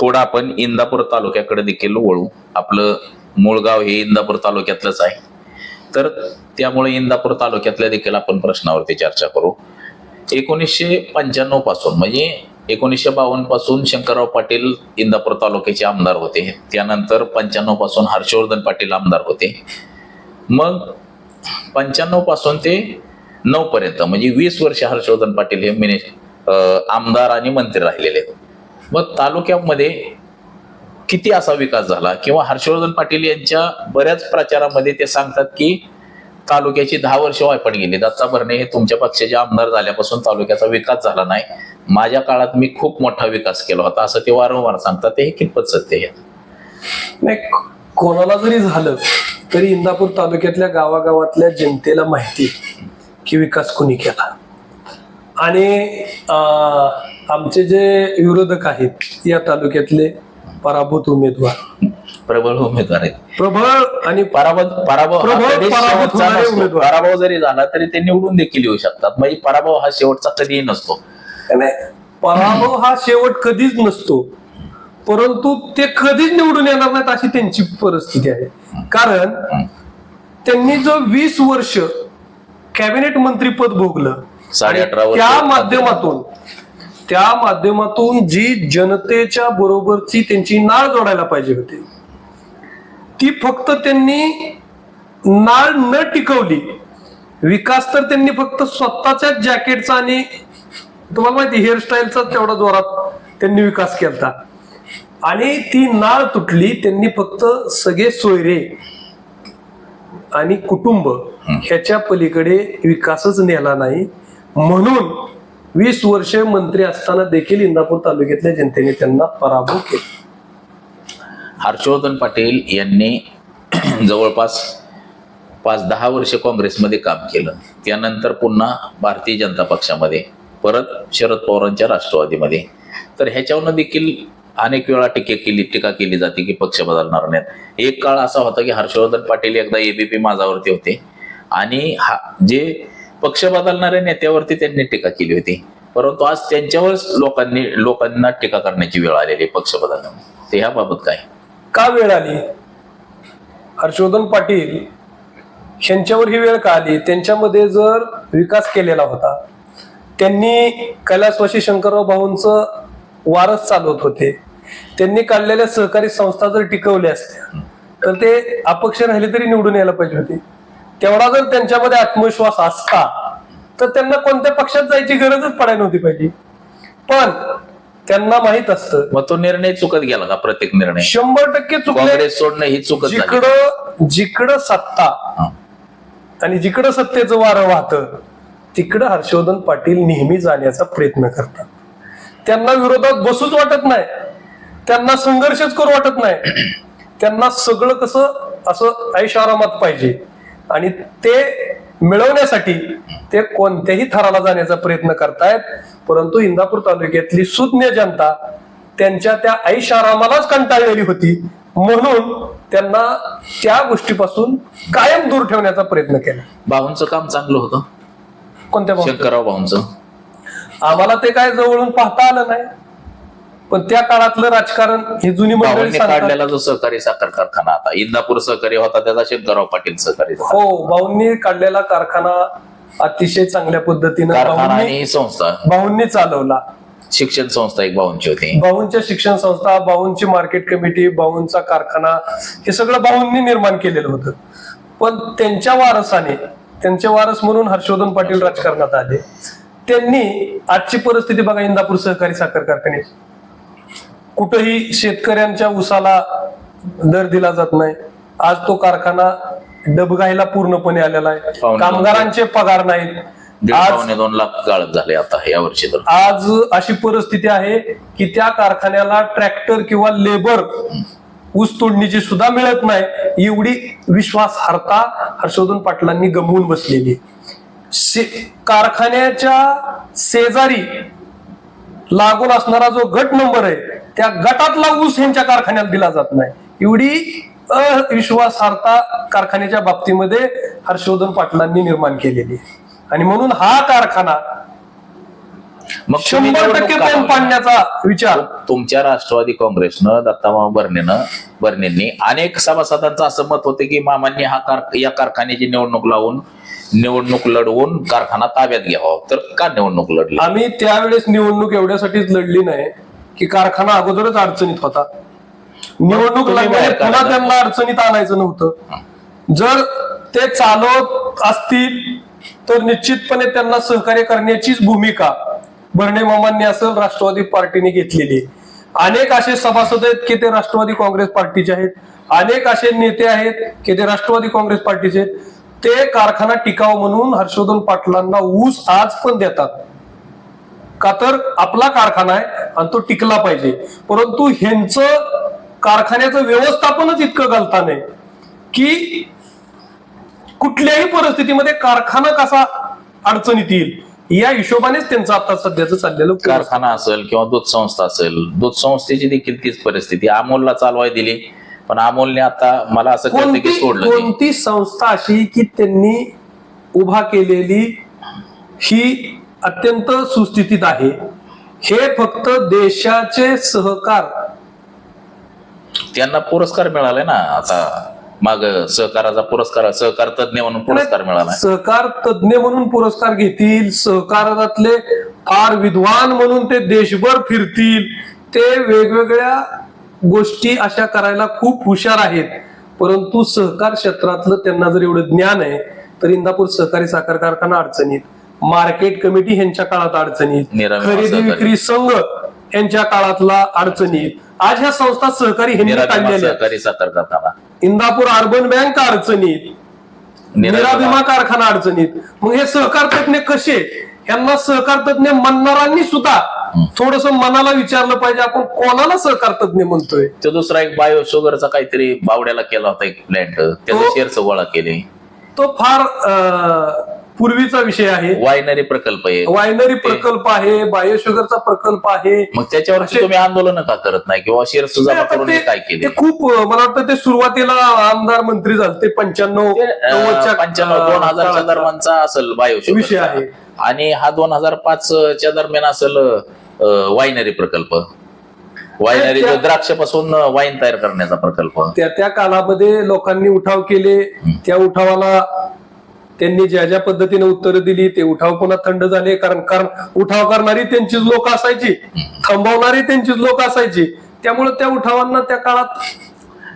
थोडं आपण इंदापूर तालुक्याकडे देखील वळू. आपलं मूळ गाव हे इंदापूर तालुक्यातलंच आहे. तर त्यामुळे इंदापूर तालुक्यातल्या देखील आपण प्रश्नावरती चर्चा करू. एकोणीसशे पंच्याण्णवपासून म्हणजे एकोणीसशे बावन्नपासून शंकरराव पाटील इंदापूर तालुक्याचे आमदार होते. त्यानंतर पंच्याण्णवपासून हर्षवर्धन पाटील आमदार होते. मग पंच्याण्णवपासून ते नऊ पर्यंत म्हणजे वीस वर्ष हर्षवर्धन पाटील हे मिनि आमदार आणि मंत्री राहिलेले आहेत. मग तालुक्यामध्ये किती असा विकास झाला? किंवा हर्षवर्धन पाटील यांच्या बऱ्याच प्रचारामध्ये ते सांगतात की तालुक्याची दहा वर्ष वायपण गेली. दत्ता भरणे हे तुमच्या पक्षाचे आमदार झाल्यापासून तालुक्याचा विकास झाला नाही. माझ्या काळात मी खूप मोठा विकास केला होता असं ते वारंवार सांगतात. ते हे कितपत सत्य आहे? नाही कोणाला जरी झालं तरी इंदापूर तालुक्यातल्या गावागावातल्या जनतेला माहिती की विकास कोणी केला? आणि आमचे जे विरोधक आहेत या तालुक्यातले पराभूत उमेदवार. प्रबळ उमेदवार आहेत. प्रबळ आणि पराभव पराभव हा प्रबळ कधीच पराभूत शेवटचा होणारे नसतो. उमेदवार. पराभव जरी झाला तरी ते निवडून देखील येऊ शकतात. म्हणजे पराभव हा शेवटचा कधीही नसतो. नाही, पराभव हा शेवट कधीच नसतो. परंतु ते कधीच निवडून येणार नाहीत अशी त्यांची परिस्थिती आहे. कारण त्यांनी जो वीस वर्ष कॅबिनेट मंत्रीपद भोगलं साडे अठरा वर्ष त्या माध्यमातून त्या माध्यमातून जी जनतेच्या बरोबरची त्यांची नाळ जोडायला पाहिजे होती. ती फक्त त्यांनी नाळ न टिकवली. विकास तर त्यांनी फक्त स्वतःच्या जॅकेटचा आणि तुम्हाला माहिती हेअरस्टाईलचा तेवढा जोरात त्यांनी विकास केला आणि ती नाळ तुटली त्यांनी फक्त सगळे सोयरे आणि कुटुंब ह्याच्या पलीकडे विकासच नेला नाही. म्हणून वीस वर्ष मंत्री असताना देखील इंदापूर तालुक्यातल्या जनतेने त्यांना पराभव केला. हर्षवर्धन पाटील यांनी जवळपास पाच दहा वर्ष काँग्रेसमध्ये काम केलं. त्यानंतर पुन्हा भारतीय जनता पक्षामध्ये परत शरद पवारांच्या राष्ट्रवादीमध्ये. तर ह्याच्यावरनं देखील अनेक वेळा टीके केली टीका केली जाते की पक्ष बदलणार नाहीत. एक काळ असा होता की हर्षवर्धन पाटील एकदा एबीपी माझावरती होते. आणि हा जे पक्ष बदलणाऱ्या नेत्यावरती त्यांनी टीका केली होती. परंतु आज त्यांच्यावरच लोकांनी लोकांना टीका करण्याची वेळ आलेली आहे पक्ष बदलण्यामुळे ते ह्याबाबत काय? का वेळ आली? हर्षवर्धन पाटील यांच्यावर ही वेळ का आली? त्यांच्यामध्ये जर विकास केलेला होता त्यांनी कैलासवाशी शंकरराव भाऊंचं वारस चालवत होते. त्यांनी काढलेल्या सहकारी संस्था जर टिकवल्या असत्या तर ते अपक्ष राहिले तरी निवडून यायला पाहिजे होते. तेवढा जर त्यांच्यामध्ये आत्मविश्वास असता तर त्यांना कोणत्या पक्षात जायची गरजच पडायला नव्हती पाहिजे. पण त्यांना माहीत असतं. मग तो निर्णय चुकत गेला का? प्रत्येक निर्णय? शंभर टक्के चुकले. काँग्रेस सोडणं ही चुकत झाली. जिकडं जिकडं सत्ता. आणि जिकडं सत्तेचं वारं वाहतं तिकडं हर्षवर्धन पाटील नेहमी जाण्याचा प्रयत्न करतात. त्यांना विरोधात बसूच वाटत नाही. त्यांना संघर्षच करू वाटत नाही. त्यांना सगळं कसं असं ऐशारामात पाहिजे. आणि ते मिळवण्यासाठी ते कोणत्याही थराला जाण्याचा प्रयत्न करतायत. परंतु इंदापूर तालुक्यातली सुज्ञ जनता त्यांच्या त्या ऐशारामालाच कंटाळलेली होती. म्हणून त्यांना त्या गोष्टीपासून कायम दूर ठेवण्याचा प्रयत्न केला. भाऊंचं काम चांगलं होतं. कोणत्या? शंकरराव भाऊंचं आम्हाला ते काय जवळून पाहता आलं नाही. पण त्या काळातलं राजकारण ही जुनी मंडळी. काढलेला जो सहकारी साखर कारखाना आता इंदापूर सहकारी होता त्याचा शंकरराव पाटील सहकारी. हो भाऊंनी काढलेला कारखाना अतिशय चांगल्या पद्धतीनं कारखाना संस्था. भाऊंनी चालवला. शिक्षण संस्था एक भाऊंची होती. भाऊंच्या शिक्षण संस्था भाऊंची मार्केट कमिटी भाऊंचा कारखाना हे सगळं भाऊंनी निर्माण केलेलं होतं. पण त्यांच्या वारसाने त्यांचे वारस म्हणून हर्षवर्धन पाटील राजकारणात आले. त्यांनी आजची परिस्थिती बघा इंदापूर सहकारी साखर कारखान्याची. कुठंही शेतकऱ्यांच्या उसाला दर दिला जात नाही. आज तो कारखाना डबघाईला पूर्णपणे आलेला आहे. कामगारांचे पगार नाहीत. आज दोन लाख गाळप झाले आता या वर्षी तर आज अशी परिस्थिती आहे की त्या कारखान्याला ट्रॅक्टर किंवा लेबर ऊस तोडणीची सुद्धा मिळत नाही. एवढी विश्वासार्हता हर्षवर्धन पाटलांनी गमवून बसलेली. शे- कारखान्याच्या शेजारी लागून असणारा जो गट नंबर आहे त्या गटातला ऊस यांच्या कारखान्यात दिला जात नाही. एवढी अविश्वासार्हता कारखान्याच्या बाबतीमध्ये हर्षवर्धन पाटलांनी निर्माण केलेली आणि म्हणून हा कारखाना शंभर टक्के लावली? पाडण्याचा विचार. तुमच्या राष्ट्रवादी काँग्रेसनं दत्तामामा बर्नेनं बर्नेंनी अनेक सभासदांचं असं मत होतं की मामांनी हा कार या कारखान्याची निवडणूक लावून निवडणूक लढवून कारखाना ताब्यात घ्यावा. तर का निवडणूक लढली? आम्ही त्यावेळेस निवडणूक एवढ्यासाठीच लढली नाही. की कारखाना अगोदरच अडचणीत होता. निवडणूक लागल्याने पुन्हा. त्यांना अडचणीत आणायचं नव्हतं. जर ते चालवत असतील तर निश्चितपणे त्यांना सहकार्य करण्याचीच भूमिका भरणे मामांनी असेल राष्ट्रवादी पार्टीने घेतलेली. अनेक असे सभासद आहेत की ते राष्ट्रवादी काँग्रेस पार्टीचे आहेत. अनेक असे नेते आहेत की ते राष्ट्रवादी काँग्रेस पार्टीचे आहेत. ते कारखाना टिकाव म्हणून हर्षवर्धन पाटलांना ऊस आज पण देतात. का तर आपला कारखाना आहे आणि तो टिकला पाहिजे परंतु ह्यांचं कारखान्याचं व्यवस्थापनच इतकं गलतान आहे की कुठल्याही परिस्थितीमध्ये कारखाना कसा अडचणीत येईल या हिशोबानेच त्यांचं आता सध्याचं चाललेलं. कारखाना असेल किंवा दूध संस्था असेल दूध संस्थेची देखील तीच परिस्थिती अमोलला चालवाय दिली पण अमोलने आता मला असं कळतं की कोणती सोडलं ते. कोणती संस्था अशी की त्यांनी उभा केलेली ही अत्यंत सुस्थितीत आहे. हे फक्त देशाचे सहकार. त्यांना पुरस्कार मिळालाय ना आता माग सहकाराचा पुरस्कार सहकार तज्ञ म्हणून पुरस्कार मिळाला सहकार तज्ञ म्हणून पुरस्कार घेतील सहकारातले फार विद्वान म्हणून ते देशभर फिरतील ते वेगवेगळ्या गोष्टी अशा करायला खूप हुशार आहेत. परंतु सहकार क्षेत्रातलं त्यांना जर एवढं ज्ञान आहे तर इंदापूर सहकारी साखर कारखाना अडचणीत. मार्केट कमिटी ह्यांच्या काळात अडचणीत खरेदी. विक्री संघ यांच्या काळातला अडचणीत आज ह्या संस्था सहकारी काढलेल्या इंदापूर अर्बन बँक अडचणीत निराभिमा कारखाना अडचणीत मग हे सहकार तज्ञ कसे यांना सहकार तज्ञ म्हणणाऱ्यांनी सुद्धा थोडस मनाला विचारलं पाहिजे. आपण कोणाला सहकार तज्ञ म्हणतोय? तो दुसरा एक बायो शुगरचा काहीतरी बावड्याला केला होता एक प्लॅन्ट त्याचे शेअर्स गोळा केले. तो फार पूर्वीचा विषय आहे. वायनरी प्रकल्प आहे. वायनरी प्रकल्प आहे बायोशुगरचा प्रकल्प आहे. मग त्याच्यावर तुम्ही आंदोलन का करत नाही किंवा ते हे काय ते केले खूप मला वाटतं ते सुरुवातीला आमदार मंत्री झाले ते पंच्याण्णव पंच्याण्णव दोन हजारच्या. दरम्यानचा असेल बायो विषय आहे. आणि हा दोन हजार पाच च्या दरम्यान असेल वायनरी प्रकल्प. वायनरी द्राक्षापासून वाईन तयार करण्याचा प्रकल्प. त्या त्या कालामध्ये लोकांनी उठाव केले. त्या उठावाला त्यांनी ज्या ज्या पद्धतीने उत्तरं दिली ते उठाव पुन्हा थंड झाले. कारण कारण उठाव करणारी त्यांचीच लोक असायची. थांबवणारी त्यांचीच लोक असायची. त्यामुळे त्या उठावांना त्या काळात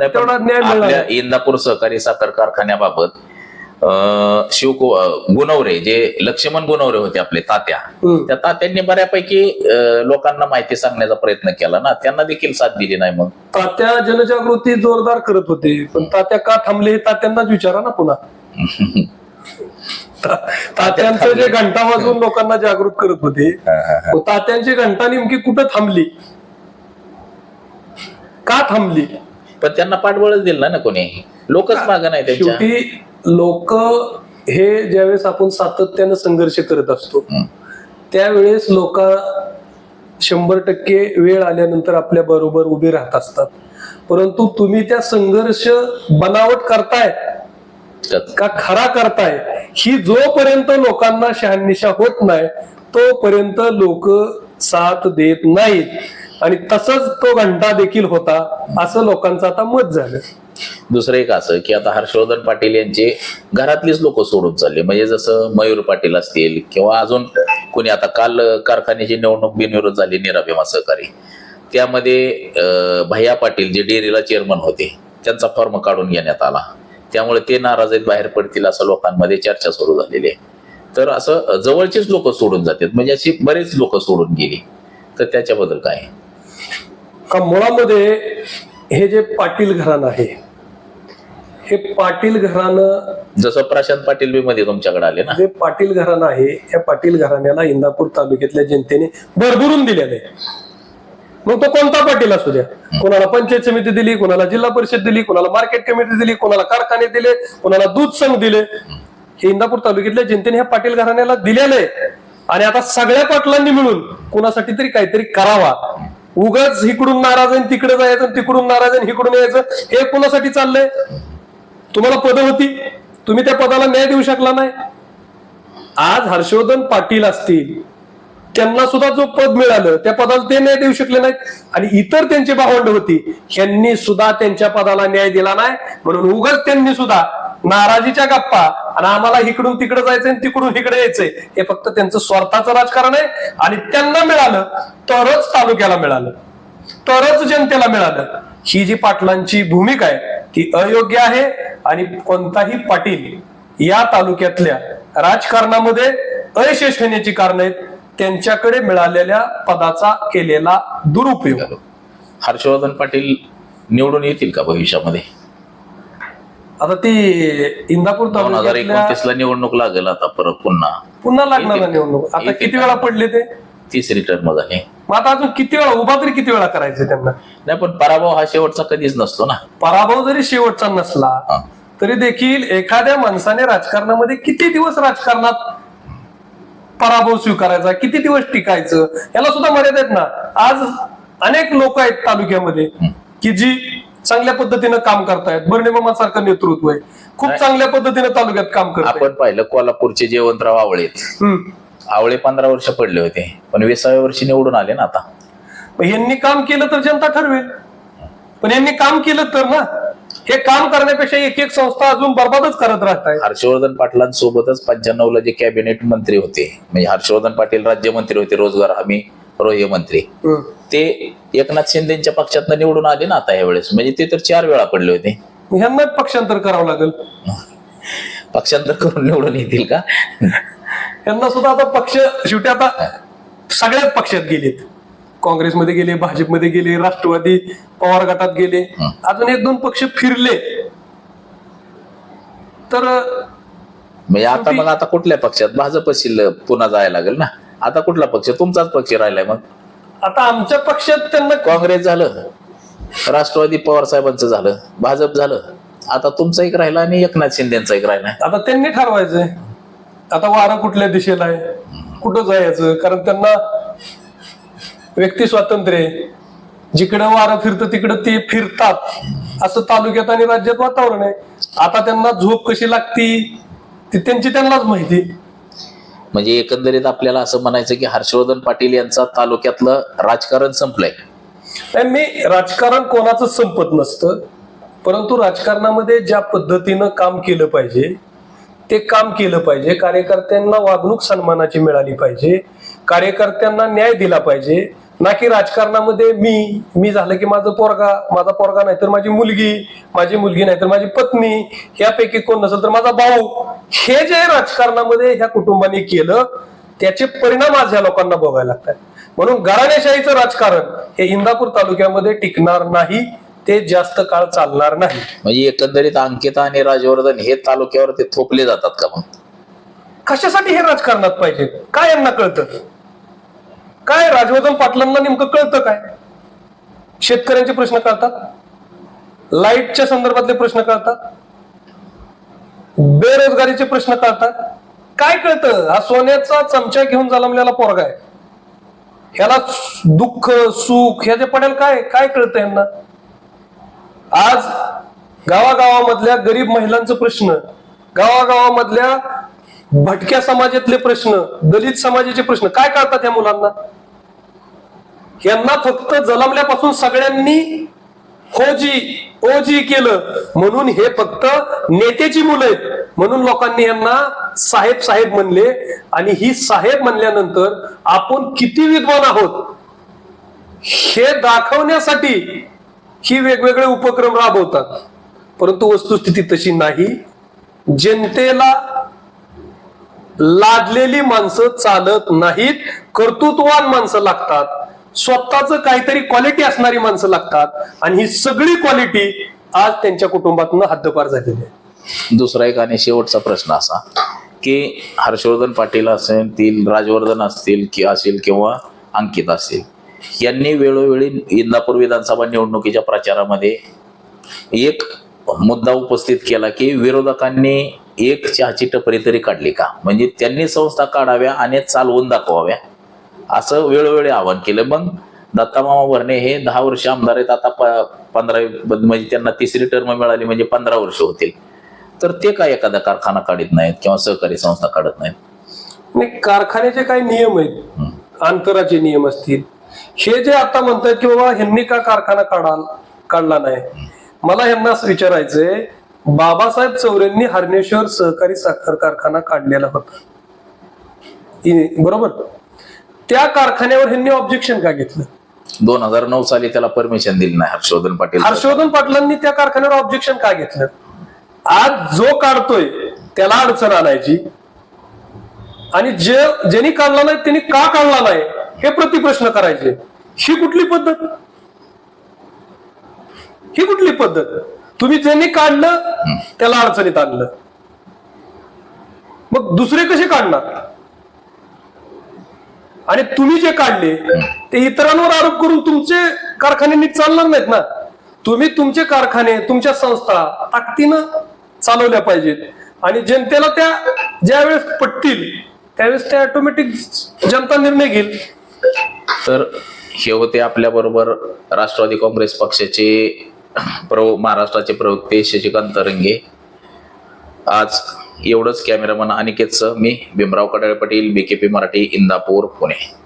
तेवढा न्याय मिळाला. इंदापूर सहकारी साखर कारखान्याबाबत अं, गुणवरे जे लक्ष्मण गुणवरे होते आपले तात्या. त्या तात्यांनी बऱ्यापैकी लोकांना माहिती सांगण्याचा प्रयत्न केला ना. त्यांना देखील साथ दिली नाही मग. तात्या जनजागृती जोरदार करत होते. पण तात्या का थांबले हे तात्यांनाच विचारा ना पुन्हा. तात्यांचं जे घंटा वाजवून लोकांना जागृत करत होते तात्यांची घंटा नेमकी कुठं थांबली? का थांबली? पण त्यांना पाठबळच दिलं ना कोणी? लोकच माग नाही त्यांच्या. शेवटी लोक हे ज्यावेळेस आपण सातत्यानं संघर्ष करत असतो. त्यावेळेस लोक शंभर टक्के वेळ आल्यानंतर आपल्या बरोबर उभे राहत असतात. परंतु तुम्ही त्या संघर्ष बनावट करताय. का खरा करताय? ही जोपर्यंत लोकांना शहानिशा होत नाही तोपर्यंत लोक साथ देत नाहीत. आणि तसंच तो घंटा देखील होता असं लोकांचं आता मत झालं. दुसरं एक असं की आता हर्षवर्धन पाटील यांचे घरातलीच लोक सोडून चालले. म्हणजे जसं मयूर पाटील असतील किंवा अजून कोणी आता काल कारखान्याची निवडणूक बिनविरोध झाली निराभिमा सहकारी. त्यामध्ये भैया पाटील जे डेअरीला चेअरमन होते त्यांचा फॉर्म काढून घेण्यात आला. त्यामुळे ते नाराज आहेत बाहेर पडतील असं लोकांमध्ये चर्चा सुरू झालेली आहे. तर असं जवळचेच लोक सोडून जातात. म्हणजे अशी बरेच लोक सोडून गेली. तर त्याच्याबद्दल काय का मुळामध्ये हे जे पाटील घराणं आहे हे पाटील घराणं जसं प्रशांत पाटील बी मध्ये तुमच्याकडे आले ना? जे पाटील घराणं आहे या पाटील घराण्याला इंदापूर तालुक्यातल्या जनतेने भरभरून दिलेलं आहे. मग तो कोणता पाटील असू द्या? कोणाला पंचायत समिती दिली कोणाला जिल्हा परिषद दिली कोणाला मार्केट कमिटी दिली कोणाला कारखाने दिले कोणाला दूध संघ दिले. हे इंदापूर तालुक्यातल्या जनतेने ह्या पाटील घराण्याला दिलेलं आहे. आणि आता सगळ्या पाटलांनी मिळून कोणासाठी तरी काहीतरी करावा. उगाच इकडून नाराज आहे तिकडे जायचं आणि तिकडून नाराज आहे इकडून यायचं. हे कोणासाठी चाललंय? तुम्हाला पद होती. तुम्ही त्या पदाला न्याय देऊ शकला नाही. आज हर्षवर्धन पाटील असतील त्यांना सुद्धा जो पद मिळालं त्या पदाला ते न्याय देऊ शकले नाहीत. आणि इतर त्यांची भावंड होती. यांनी सुद्धा त्यांच्या पदाला न्याय दिला नाही. म्हणून उगाच त्यांनी सुद्धा नाराजीच्या गप्पा आणि आम्हाला इकडून तिकडे जायचंय आणि तिकडून इकडे यायचंय. हे फक्त त्यांचं स्वार्थाचं राजकारण आहे. आणि त्यांना मिळालं तरच तालुक्याला मिळालं. तरच जनतेला मिळालं. ही जी पाटलांची भूमिका आहे ती अयोग्य आहे. आणि कोणताही पाटील या तालुक्यातल्या राजकारणामध्ये अयशस्वी होण्याची कारण आहेत. त्यांच्याकडे मिळालेल्या पदाचा केलेला दुरुपयोग. हर्षवर्धन पाटील निवडून येतील का भविष्यामध्ये? आता ती इंदापूर दोन हजार एकोणतीस ला निवडणूक लागेल आता परत पुन्हा. पुन्हा लागणार. निवडणूक? आता किती? वेळा पडले ते? तिसरी टर्म झाली मग आता अजून किती वेळा उभा तरी किती वेळा करायचे त्यांना? नाही पण पराभव हा शेवटचा कधीच नसतो ना. पराभव जरी शेवटचा नसला. तरी देखील एखाद्या माणसाने राजकारणामध्ये किती दिवस राजकारणात पराभव स्वीकारायचा किती दिवस टिकायचं याला सुद्धा मर्यादा आहेत ना. आज अनेक लोक आहेत तालुक्यामध्ये की जी चांगल्या पद्धतीनं काम करतायत. बर्णिमासारखं नेतृत्व आहे. खूप. चांगल्या पद्धतीनं तालुक्यात काम करतात आपण पाहिलं कोल्हापूरचे जयवंतराव आवळेत आवळे पंधरा वर्ष पडले होते. पण विसाव्या वर्षी निवडून आले ना आता. यांनी काम केलं तर जनता ठरवेल. पण यांनी काम केलं तर ना हे काम करण्यापेक्षा एक एक संस्था अजून बर्बादच करत राहत आहे हर्षवर्धन पाटलांसोबतच पंच्याण्णव ला जे कॅबिनेट मंत्री होते म्हणजे हर्षवर्धन पाटील राज्यमंत्री होते रोजगार हमी मंत्री ते एकनाथ शिंदेच्या पक्षातनं निवडून आले ना आता यावेळेस म्हणजे ते तर चार वेळा पडले होते. ह्यांना पक्षांतर करावं लागेल. पक्षांतर करून निवडून येतील का? यांना सुद्धा आता पक्ष शेवटी आता सगळ्याच पक्षात गेलेत. काँग्रेसमध्ये गेले भाजपमध्ये गेले राष्ट्रवादी पवार गटात गेले अजून एक दोन पक्ष फिरले. तर म्हणजे आता मग आता कुठल्या पक्षात? भाजप पुन्हा जायला लागेल ना. आता कुठला पक्ष? तुमचाच पक्ष राहिलाय मग. आता आमच्या पक्षात त्यांना काँग्रेस झालं राष्ट्रवादी पवार साहेबांचं झालं भाजप झालं. आता तुमचा एक राहिला आणि एकनाथ शिंदेचा एक राहिला. आता त्यांनी ठरवायचंय. आता वारं कुठल्या दिशेला आहे? कुठं जायचं? कारण त्यांना व्यक्ती स्वातंत्र्य जिकडं वारं फिरतं तिकडं ते फिरतात. असं तालुक्यात आणि राज्यात वातावरण आहे. आता त्यांना झोप कशी लागती ती त्यांची त्यांनाच माहिती म्हणजे एकंदरीत आपल्याला असं म्हणायचं की हर्षवर्धन पाटील यांचा तालुक्यातलं राजकारण संपलंय. नाही, मी राजकारण कोणाचं संपत नसतं. परंतु राजकारणामध्ये ज्या पद्धतीनं काम केलं पाहिजे ते काम केलं पाहिजे. कार्यकर्त्यांना वागणूक सन्मानाची मिळाली पाहिजे. कार्यकर्त्यांना न्याय दिला पाहिजे. ना की राजकारणामध्ये मी मी झालं की माझं पोरगा माझा पोरगा नाही तर माझी मुलगी माझी मुलगी नाही तर माझी पत्नी यापैकी कोण नसेल तर माझा भाऊ. हे जे राजकारणामध्ये ह्या कुटुंबाने केलं त्याचे परिणाम आज ह्या लोकांना भोगायला लागतात. म्हणून घराणेशाहीचं राजकारण हे इंदापूर तालुक्यामध्ये टिकणार नाही ते जास्त काळ चालणार नाही. म्हणजे एकंदरीत अंकिता आणि राजवर्धन हे तालुक्यावर ते थोपले जातात का मग? कशासाठी हे राजकारणात पाहिजे? काय यांना कळतं? काय राजवर्धन पाटलांना नेमकं कळतं काय? शेतकऱ्यांचे प्रश्न कळतात. लाईटच्या संदर्भातले प्रश्न कळतात. बेरोजगारीचे प्रश्न कळतात. काय कळतं? हा सोन्याचा चमचा घेऊन जलमलेला पोरगा आहे. ह्याला दुःख सुख ह्याचे पडेल काय? काय कळतं यांना आज गावागावामधल्या गरीब महिलांचं प्रश्न गावागावामधल्या भटक्या समाजातले प्रश्न दलित समाजाचे प्रश्न काय कळतात या मुलांना? यांना फक्त जलमल्यापासून सगळ्यांनी होजी ओजी केलं. म्हणून हे फक्त नेत्याची मुलं आहेत. म्हणून लोकांनी यांना साहेब साहेब म्हणले. आणि ही साहेब म्हणल्यानंतर आपण किती विद्वान आहोत? हे दाखवण्यासाठी ही वेगवेगळे उपक्रम राबवतात. परंतु वस्तुस्थिती तशी नाही. जनतेला लादलेली माणसं चालत नाहीत कर्तृत्वान माणसं लागतात. स्वतःच काहीतरी क्वालिटी असणारी माणसं लागतात आणि ही सगळी क्वालिटी आज त्यांच्या कुटुंबातून हद्दपार झालेली आहे. दुसरा एक आणि शेवटचा प्रश्न असा की हर्षवर्धन पाटील असतील राजवर्धन असतील कि असेल किंवा अंकित असेल यांनी वेळोवेळी इंदापूर विधानसभा निवडणुकीच्या प्रचारामध्ये एक मुद्दा उपस्थित केला की विरोधकांनी एक चहाची टपरी तरी काढली का? म्हणजे त्यांनी संस्था काढाव्या आणि चालवून दाखवाव्या. असं वेळोवेळी आवाहन केलं. मग दत्तामामा भरणे हे दहा वर्ष आमदार आहेत. आता प- पंधरा म्हणजे त्यांना तिसरी टर्म मिळाली म्हणजे पंधरा वर्ष होतील. तर ते काय एखादा कारखाना काढत नाहीत किंवा सहकारी संस्था काढत नाहीत? आणि कारखान्याचे काही नियम आहेत. अंतराचे नियम असतील. हे जे आता म्हणतात की बाबा ह्यांनी का कारखाना काढा काढला नाही? मला ह्यांना असं विचारायचंय बाबासाहेब चौऱ्यांनी हरणेश्वर सहकारी साखर कारखाना काढलेला होता. बरोबर? त्या कारखान्यावर ह्यांनी ऑब्जेक्शन का घेतलं? दोन हजार नऊ साली त्याला परमिशन दिली नाही हर्षवर्धन पाटील हर्षवर्धन पाटलांनी त्या कारखान्यावर ऑब्जेक्शन का घेतलं? आज जो काढतोय त्याला अडचण आणायची. आणि जे ज्यांनी काढला नाही त्यांनी का काढला नाही हे प्रतिप्रश्न करायचे. ही कुठली पद्धत? ही कुठली पद्धत? तुम्ही ज्यांनी काढलं त्याला अडचणीत आणलं. मग दुसरे कसे काढणार? आणि तुम्ही जे काढले ते इतरांवर आरोप करून तुमचे कारखाने नीट चालणार नाहीत ना? तुम्ही तुमचे कारखाने तुमच्या संस्था ताकदीनं चालवल्या पाहिजेत. आणि जनतेला त्या ज्यावेळेस पटतील त्यावेळेस त्या ऑटोमॅटिक जनता निर्णय घेईल. तर हे होते आपल्या बरोबर राष्ट्रवादी काँग्रेस पक्षाचे प्रव महाराष्ट्राचे प्रवक्ते शशिकांत तरंगे. आज एवढंच कॅमेरामन अनिकेतचं. मी भीमराव कडाळे पाटील बीकेपी मराठी इंदापूर पुणे.